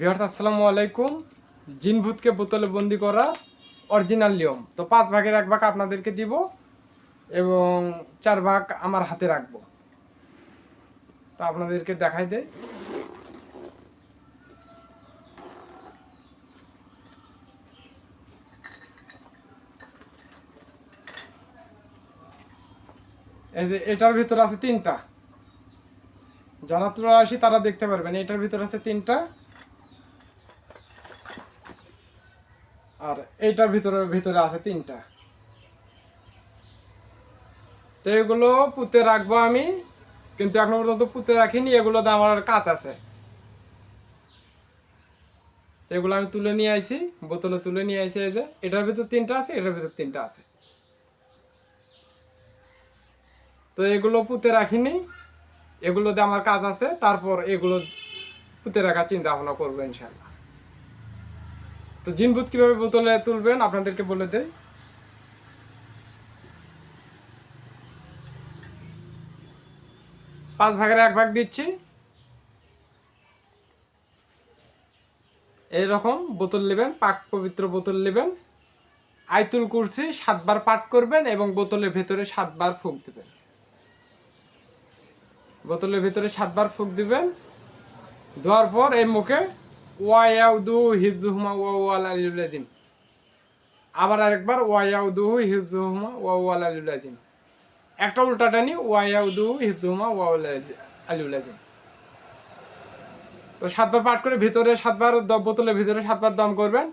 Viewers আসসালামু আলাইকুম। জিনভূতকে বোতলে বন্দি করা অরিজিনাল নিয়ম। তো পাঁচ ভাগের এক ভাগ আপনাদেরকে দিব এবং চার ভাগ আমার হাতে রাখব। তো আপনাদেরকে দেখাই দেয় এই যে এটার ভিতরে আছে তিনটা। যারা তোরা আসি তারা দেখতে পারবেন, এটার ভিতরে আছে তিনটা। আর এইটার ভিতরে ভিতরে আছে তিনটা। তো এগুলো পুঁতে রাখব আমি, কিন্তু এখনও পর্যন্ত পুঁতে রাখিনি এগুলোতে আমার কাজ আছে। তো এগুলো আমি তুলে নিয়ে আইছি, বোতলে তুলে নিয়ে আইছি এই যে, এটার ভিতর তিনটা আছে, এটার ভিতর তিনটা আছে। তো এগুলো পুঁতে রাখিনি এগুলোতে আমার কাজ আছে, তারপর এগুলো পুঁতে রাখার চিন্তা ভাবনা করব ইনশাল্লাহ তো জিন জিনভূত কীভাবে বোতলে তুলবেন? আপনাদেরকে বলে দেয় পাঁচ ভাগের এক ভাগ দিচ্ছি। এইরকম বোতল নেবেন, পাক পবিত্র বোতল নেবেন। আইতুল কুরসি সাতবার পাঠ করবেন এবং বোতলের ভেতরে সাতবার ফুক দিবেন। বোতলের ভেতরে সাতবার ফুক দিবেন। দেওয়ার পর এই মুখে ওয়াইয়াউদু হিফজুহুমা ওয়াল আলিউলাদিন আবার আরেকবার একটা উল্টা টানি তো সাতবার পাঠ করে ভিতরে সাতবার বোতলের ভিতরে সাতবার দম করবেন,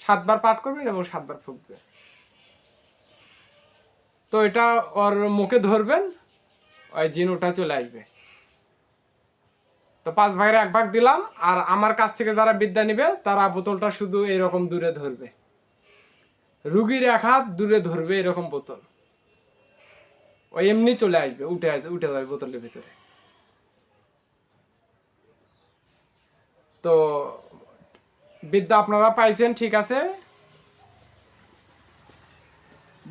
সাতবার পাঠ করবেন এবং সাতবার ফুকবেন। তো এটা ওর মুখে ধরবেন, ওই জিন ওটা চলে আসবে। তো পাঁচ ভাগের এক ভাগ দিলাম, আর আমার কাছ থেকে যারা বিদ্যা নিবে, তারা বোতলটা শুধু এরকম দূরে ধরবে। রুগীর এক হাত দূরে ধরবে এরকম বোতল। ওই এমনি চলে আসবে, উঠে আসবে উঠে যাবে বোতলের ভিতরে। তো বিদ্যা আপনারা পাইছেন, ঠিক আছে।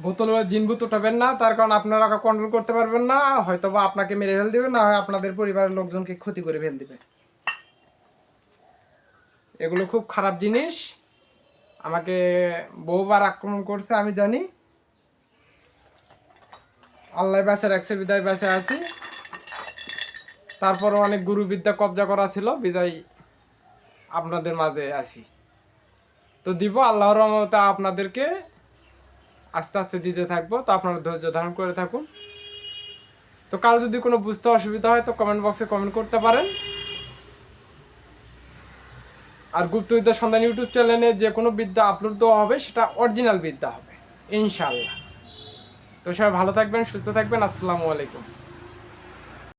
বোতল জিনবুত উঠাবেন না, তার কারণ আপনারা কন্ট্রোল করতে পারবেন না হয়তো বা আপনাকে মেরে ফেল দিবে, না হয় আপনাদের পরিবারের লোকজনকে ক্ষতি করে ফেল দিবে। এগুলো খুব খারাপ জিনিস। আমাকে বহুবার আক্রমণ করছে, আমি জানি। আল্লাহ বেঁচে রাখছে বিদায় বেঁচে আছি। তারপরও অনেক গুরু বিদ্যা কবজা করা ছিল, বিদায় আপনাদের মাঝে আছি। তো দিব, আল্লাহর রহমতে আপনাদেরকে আস্তে আস্তে দিতে থাকব, তো আপনারা ধৈর্য ধারণ করে থাকুন। তো কারও যদি কোনো বুঝতে অসুবিধা হয়, তো কমেন্ট বক্সে কমেন্ট করতে পারেন। আর গুপ্তবিদ্যা সন্ধান ইউটিউব চ্যানেলে যে কোনো বিদ্যা আপলোড দেওয়া হবে, সেটা অরিজিনাল বিদ্যা হবে ইনশাল্লাহ তো সবাই ভালো থাকবেন, সুস্থ থাকবেন, আসসালামু আলাইকুম।